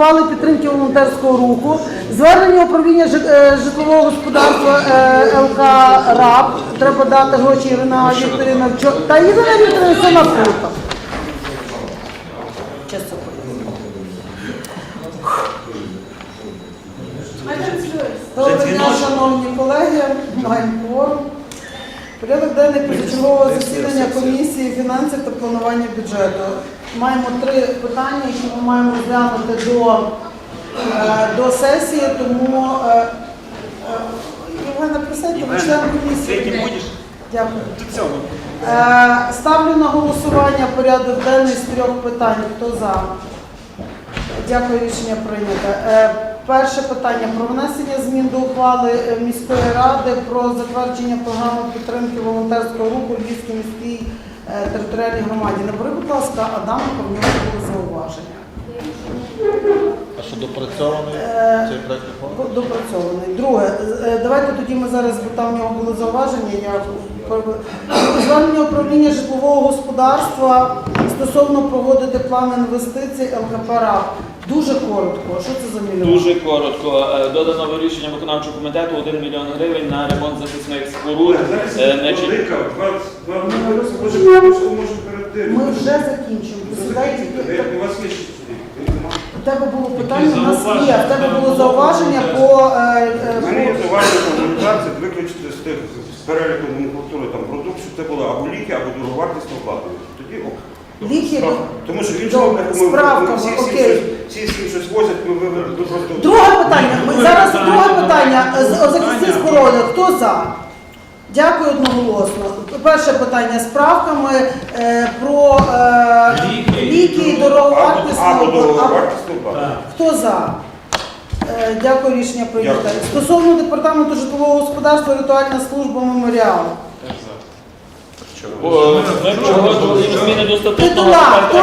ухвали підтримки волонтерського руху, звернення управління е, житлового господарства е, ЛК РАБ. Треба дати гроші Ірина Вікторівна вчора. Та Ірина Вікторівна все напрута. Чесно. Доброго дня, шановні колеги, маємо кворум. Порядок денний позачергового засідання комісії фінансів та планування бюджету. Маємо три питання, які ми маємо розглянути до, е, до сесії, тому е, е, Євгена, ви член комісії. Дякую. Ставлю на голосування порядок денний з трьох питань. Хто за? Дякую, рішення прийнято. Перше питання про внесення змін до ухвали е, міської ради про затвердження програми підтримки волонтерського руху Львівській міській е, територіальній громаді. Набери, будь ласка, Адаменко, про нього було зауваження. Допрацьований Е, цей проект реформи? Допрацьований. Друге, е, давайте тоді ми зараз, бо там в нього були зауваження. Я звернення управління житлового господарства стосовно проводити план інвестицій ЛКП РАБ. Дуже коротко. Що це за мільйон? Дуже коротко. Е, Додано рішення виконавчого комітету 1 мільйон гривень на ремонт захисних споруд. Тим. Ми вже закінчимо. У вас є? У тебе було питання, у нас є. В тебе було зауваження по У мене є зауваження комунікації виключити з тих з переліку номенклатури там продукцію, це було або ліки, або дороговартісне обладнання. Тоді ок. Ліки? Справ- Тому що в іншому Добре, ми- справками, всі, всі, окей. щось- всі, всі щось возять, ми, ви, ви, ви просто... Друге питання. Ми зараз друге питання. З- о захисні споруди. Хто за? Дякую одноголосно. Перше питання з правками е, про е, ліки і Або, дороговартісне або Хто за? Е, Дякую, рішення прийнято. Дякую. Стосовно департаменту житлового господарства, ритуальна служба меморіал. о, ми погоджували зміни до статутного Титула, хто